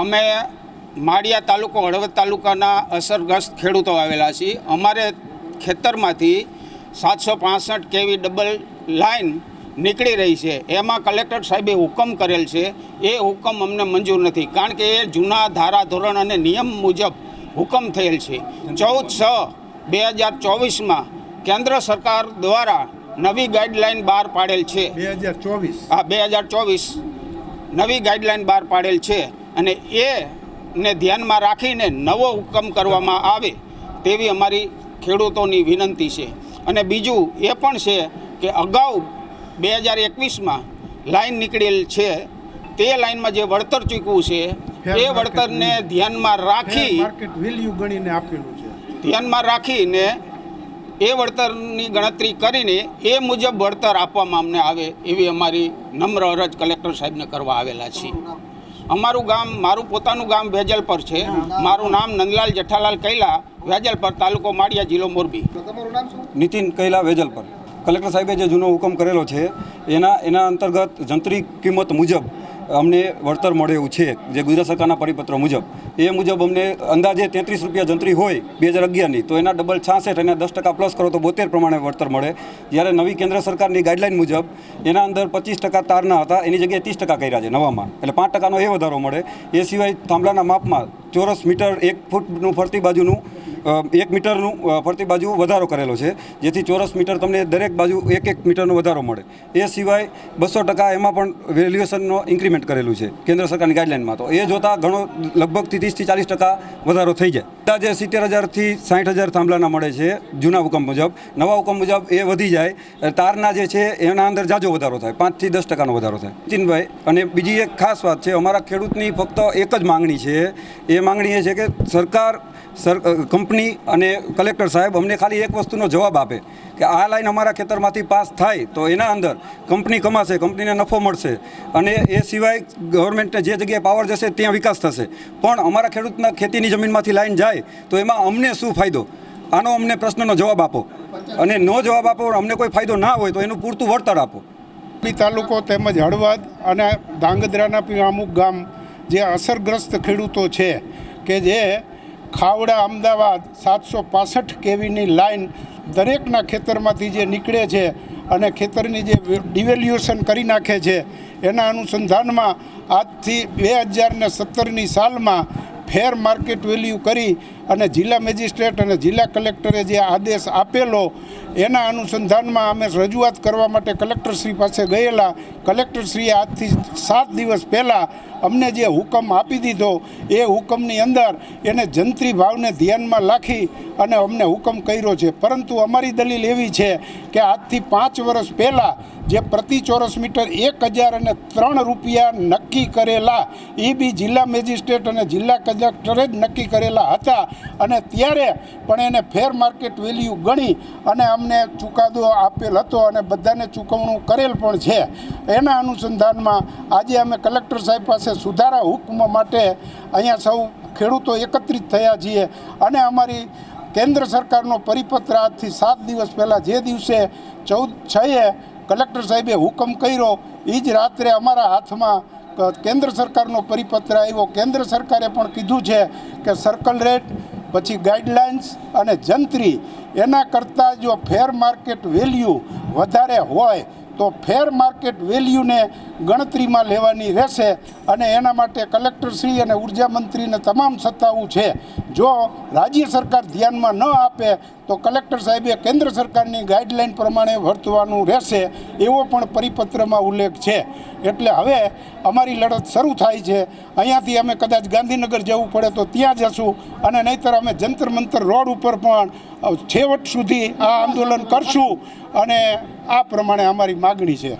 અમે માળિયા તાલુકો હળવદ તાલુકાના અસરગ્રસ્ત ખેડૂતો આવેલા છીએ. અમારે ખેતરમાંથી સાતસો પાસઠ કેવી ડબલ લાઈન નીકળી રહી છે. એમાં કલેક્ટર સાહેબે હુકમ કરેલ છે. એ હુકમ અમને મંજૂર નથી. કારણ કે એ જૂના ધારા ધોરણ અને નિયમ મુજબ હુકમ થયેલ છે. ચૌદ છ બે હજાર ચોવીસમાં કેન્દ્ર સરકાર દ્વારા નવી ગાઈડલાઈન બહાર પાડેલ છે. બે હજાર ચોવીસ. હા બે હજાર ચોવીસ નવી ગાઈડલાઈન બહાર પાડેલ છે. અને એ ને ધ્યાનમાં રાખીને નવો હુકમ કરવામાં આવે તેવી અમારી ખેડૂતોની વિનંતી છે. અને બીજું એ પણ છે કે અગાઉ બે હજાર એકવીસમાં લાઈન નીકળેલ છે તે લાઈનમાં જે વળતર ચૂકવું છે એ વળતરને ધ્યાનમાં રાખી વેલ્યુ ગણીને આપેલું છે. ધ્યાનમાં રાખીને એ વળતરની ગણતરી કરીને એ મુજબ વળતર આપવામાં અમને આવે એવી અમારી નમ્ર અરજ કલેક્ટર સાહેબને કરવા આવેલા છીએ. અમારું ગામ મારું પોતાનું ગામ વેજલપર છે. મારું નામ નંદલાલ જેઠાલાલ કૈલા વેજલપર તાલુકો માળિયા જિલ્લો મોરબી. નીતિન કૈલા વેજલ પર. કલેક્ટર સાહેબે જે જૂનો હુકમ કરેલો છે એના એના અંતર્ગત જંત્રી કિંમત મુજબ અમને વળતર મળે એવું છે જે ગુજરાત સરકારના પરિપત્ર મુજબ. એ મુજબ અમને અંદાજે તેત્રીસ રૂપિયા જંત્રી હોય બે હજાર અગિયારની, તો એના ડબલ છાસઠ અને દસ ટકા પ્લસ કરો તો બોતેર પ્રમાણે વળતર મળે. જ્યારે નવી કેન્દ્ર સરકારની ગાઈડલાઈન મુજબ એના અંદર પચીસ ટકા તારના હતા, એની જગ્યાએ ત્રીસ ટકા કર્યા છે નવામાં. એટલે પાંચ ટકાનો એ વધારો મળે. એ સિવાય થાંભલાના માપમાં ચોરસ મીટર એક ફૂટનું ફરતી બાજુનું એક મીટરનું ફરતી બાજુ વધારો કરેલો છે, જેથી ચોરસ મીટર તમને દરેક બાજુ એક એક મીટરનો વધારો મળે. એ સિવાય બસો ટકા એમાં પણ વેલ્યુએશનનો ઇન્ક્રીમેન્ટ કરેલું છે, કેન્દ્ર સરકારની ગાઈડલાઇનમાં તો. એ જોતાં ઘણો, લગભગ ત્રીસથી ચાલીસ ટકા વધારો થઈ જાય. અંદાજે સિત્તેર હજારથી સાઠ હજાર થાંભલાના મળે છે, જૂના હુકમ મુજબ. નવા હુકમ મુજબ એ વધી જાય. તારના જે છે, એના અંદર જાજો વધારો થાય, પાંચથી દસ ટકાનો વધારો થાય. નીતિનભાઈ, અને બીજી એક ખાસ વાત છે, અમારા ખેડૂતની ફક્ત એક જ માંગણી છે. એ માંગણી એ છે કે સરકાર સર કંપની અને કલેક્ટર સાહેબ અમને ખાલી એક વસ્તુનો જવાબ આપે કે આ લાઈન અમારા ખેતરમાંથી પાસ થાય તો એના અંદર કંપની કમાશે, કંપનીને નફો મળશે અને એ સિવાય ગવર્મેન્ટને જે જગ્યાએ પાવર જશે ત્યાં વિકાસ થશે. પણ અમારા ખેડૂતના ખેતીની જમીનમાંથી લાઈન જાય તો એમાં અમને શું ફાયદો? આનો અમને પ્રશ્નનો જવાબ આપો. અને નો જવાબ આપો, અમને કોઈ ફાયદો ના હોય તો એનું પૂરતું વળતર આપો. મોરબી તાલુકો તેમજ હળવદ અને ધાંગધ્રાના બી અમુક ગામ જે અસરગ્રસ્ત ખેડૂતો છે કે જે ખાવડા અમદાવાદ સાતસો પાસઠ કેવીની લાઈન દરેકના ખેતરમાંથી જે નીકળે છે અને ખેતરની જે ડિવેલ્યુએશન કરી નાખે છે, એના અનુસંધાનમાં આજથી બે હજાર ને સત્તરની સાલમાં ફેર માર્કેટ વેલ્યુ કરી અને જિલ્લા મેજિસ્ટ્રેટ અને જિલ્લા કલેક્ટરે જે આદેશ આપેલો, એના અનુસંધાનમાં અમે રજૂઆત કરવા માટે કલેક્ટરશ્રી પાસે ગયેલા. કલેક્ટરશ્રીએ આજથી સાત દિવસ પહેલાં અમને જે હુકમ આપી દીધો, એ હુકમની અંદર એને જંત્રી ભાવને ધ્યાનમાં રાખી અને અમને હુકમ કર્યો છે. પરંતુ અમારી દલીલ એવી છે કે આજથી પાંચ વર્ષ પહેલાં જે પ્રતિ ચોરસ મીટર એક હજાર અને ત્રણ રૂપિયા નક્કી કરેલા, એ બી જિલ્લા મેજિસ્ટ્રેટ અને જિલ્લા કલેક્ટરે જ નક્કી કરેલા હતા. અને ત્યારે પણ એને ફેર માર્કેટ વેલ્યુ ગણી અને અમને ચુકાદો આપેલ હતો અને બધાને ચૂકવણું કરેલ પણ છે. એના અનુસંધાનમાં આજે અમે કલેક્ટર સાહેબ પાસે સુધારા હુકમ માટે અહીંયા સૌ ખેડૂતો એકત્રિત થયા છીએ અને અમારી કેન્દ્ર સરકારનો પરિપત્ર આજથી સાત દિવસ પહેલાં જે દિવસે ચૌદ છએ કલેક્ટર સાહેબે હુકમ કર્યો એ જ રાત્રે અમારા હાથમાં કેન્દ્ર સરકારનો પરિપત્ર આવ્યો. કેન્દ્ર સરકારે પણ કીધું છે કે સર્કલ રેટ પછી ગાઈડલાઇન્સ અને જંત્રી. એના કરતાં જો ફેર માર્કેટ વેલ્યુ વધારે હોય, તો ફેર માર્કેટ વેલ્યુને ગણતરીમાં લેવાની રહેશે અને એના માટે કલેક્ટરશ્રી અને ઊર્જા મંત્રીને તમામ સત્તાઓ છે. જો રાજ્ય સરકાર ધ્યાનમાં ન આપે, તો કલેક્ટર સાહેબે કેન્દ્ર સરકારની ગાઈડલાઇન પ્રમાણે વર્તવાનું રહેશે એવો પણ પરિપત્રમાં ઉલ્લેખ છે. એટલે હવે અમારી લડત શરૂ થાય છે. અહીંયાથી અમે કદાચ ગાંધીનગર જવું પડે તો ત્યાં જશું અને નહીંતર અમે જંતર મંતર રોડ ઉપર પણ છેવટ સુધી આ આંદોલન કરશું અને આ પ્રમાણે અમારી માગણી છે.